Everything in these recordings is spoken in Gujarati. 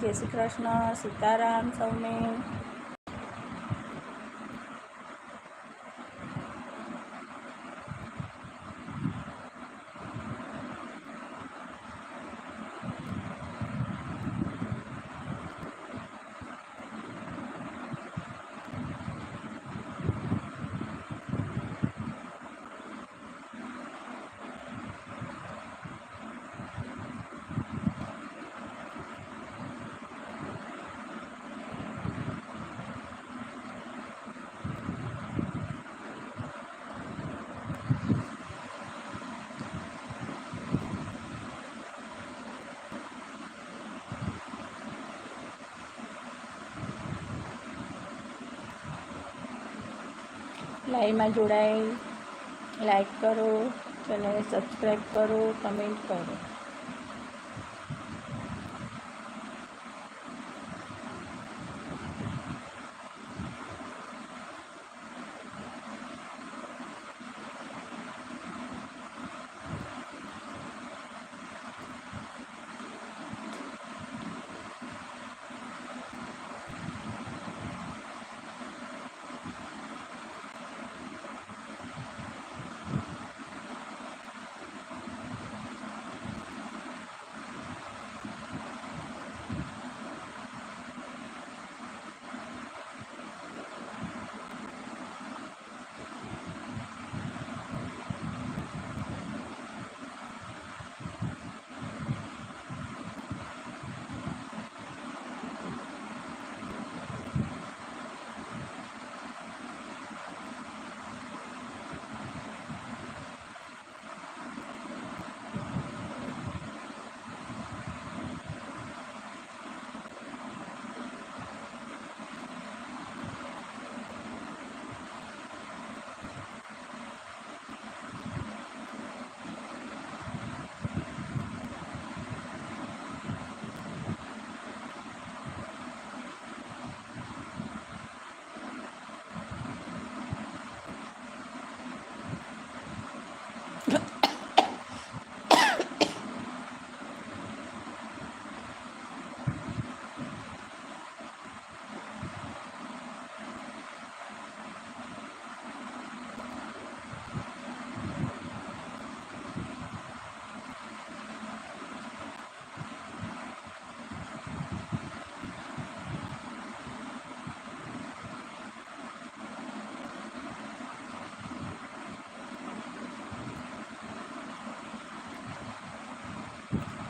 જય શ્રી કૃષ્ણ સીતારામ સૌને. લાઈવમાં જોડાઈ. લાઈક કરો ચેનલને સબસ્ક્રાઈબ કરો કમેન્ટ કરો.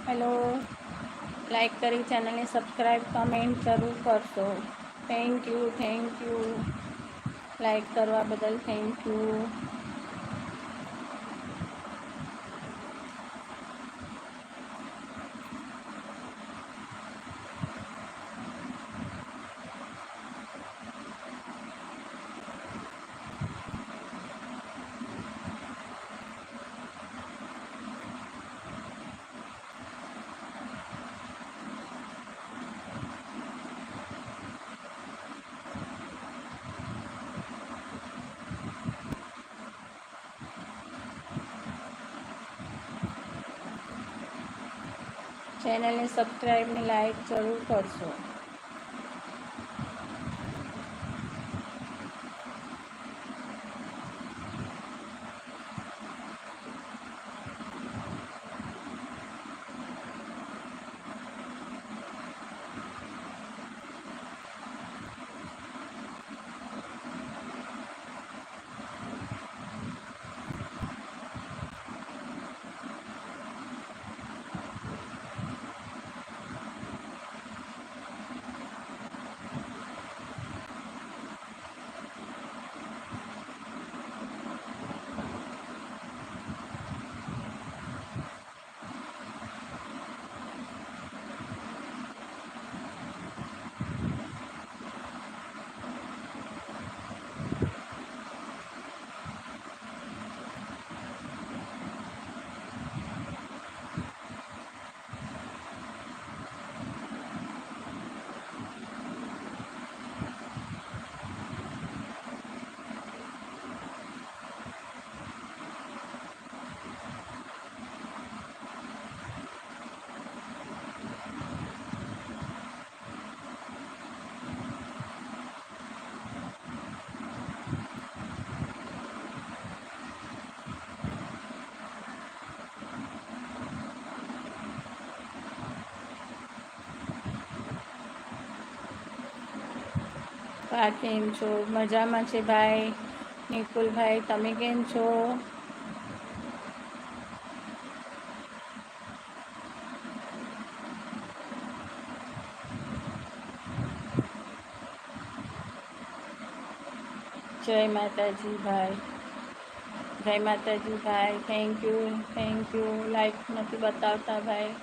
હેલો લાઈક કરી ચેનલને સબસ્ક્રાઈબ કમેન્ટ જરૂર કરશો. Thank you thank you like કરવા બદલ થેન્ક યુ ચેનલને સબસ્ક્રાઈબ ને લાઈક જરૂર કરશો. બા કેમ છો? મજામાં છે ભાઈ? નિકુલભાઈ, તમે કેમ છો? જય માતાજી ભાઈ. જય માતાજી ભાઈ. Thank you thank you like નથી બતાવતા ભાઈ.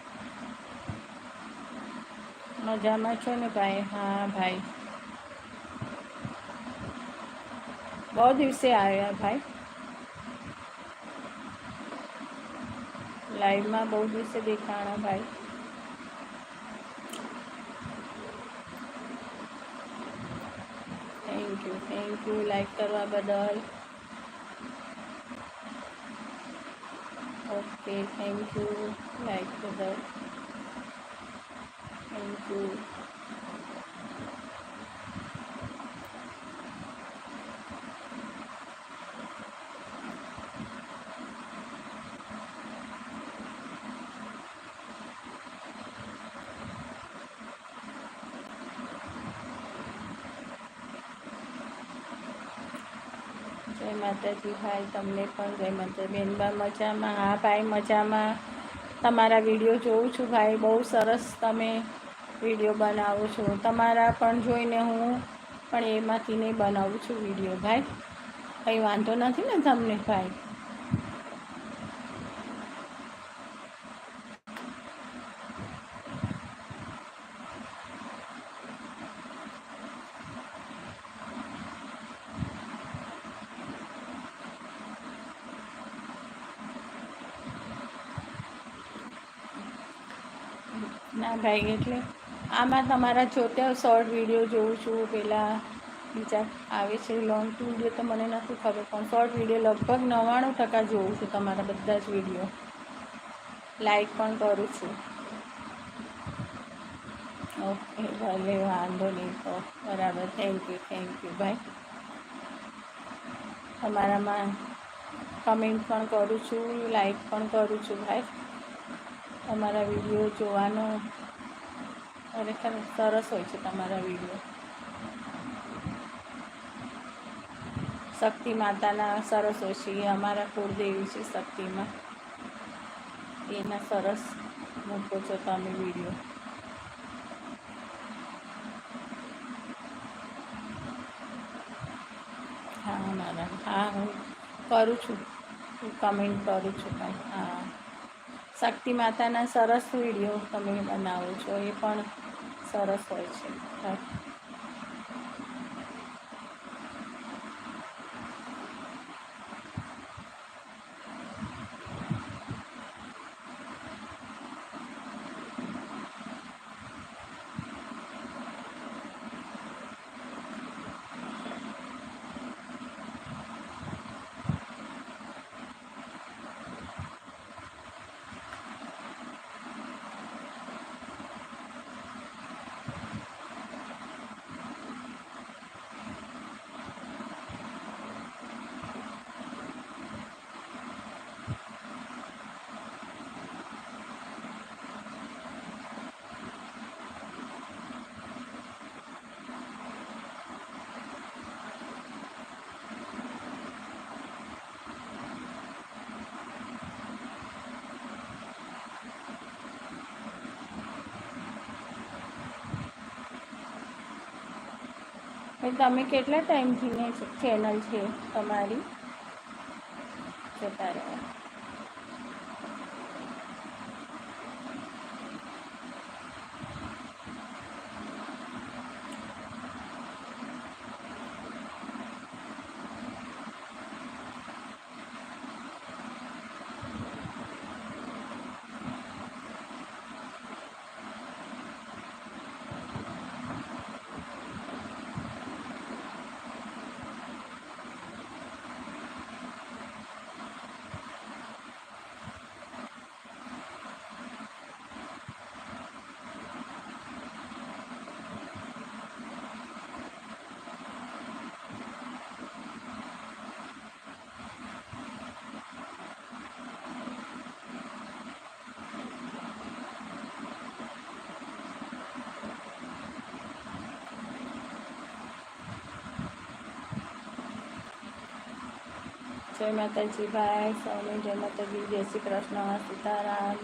મજામાં છો ને ભાઈ? હા, ભાઈ. બહુ દિવસે આવ્યા ભાઈ. લાઈવમાં બહુ દિવસે દેખાણા ભાઈ. Thank you thank you like કરવા બદલ. ઓકે થેન્ક યુ લાઈક બદલ. થેન્ક યુ જય માતાજી ભાઈ તમને પણ જય માતા બેનબા મજામાં હા ભાઈ મજામાં. તમારા વીડિયો જોઉં છું ભાઈ, બહુ સરસ તમે વીડિયો બનાવો છો. તમારા પણ જોઈને હું પણ એમાંથી નહીં બનાવું છું વીડિયો, ભાઈ. કંઈ વાંધો નથી ને તમને, ભાઈ? ના ભાઈ, એટલે આમાં તમારા જોતા શોર્ટ વીડિયો જોઉં છું, પેલા બીજા આવે છે લોંગ વીડિયો તો મને નથી ખબર, પણ શોર્ટ વીડિયો લગભગ નવ્વાણું ટકા જોઉં છું તમારા બધા જ વીડિયો લાઈક પણ કરું છું. ઓકે ભલે, વાંધો નહીં, તો બરાબર. થેન્ક યુ થેન્ક યુ ભાઈ તમારામાં કમેન્ટ પણ કરું છું લાઈક પણ કરું છું ભાઈ તમારા વીડિયો જોવાનો ખરેખર સરસ હોય છે તમારા વીડિયો. શક્તિ માતાના સરસ હોય છે અમારા કુળદેવી છે શક્તિમાં. એના સરસ મૂકો છો તમે વીડિયો. હા મારા હા, હું કરું છું. કમેન્ટ કરું છું કંઈ. હા. શક્તિ માતાના સરસ વીડિયો તમે બનાવો છો એ પણ સરસ હોય છે. તમે કેટલા ટાઈમથી ચેનલ છે તમારી? જતા રહ્યા જય માતાજી ભાઈ સૌને જય માતાજી જય શ્રી કૃષ્ણ સીતારામ.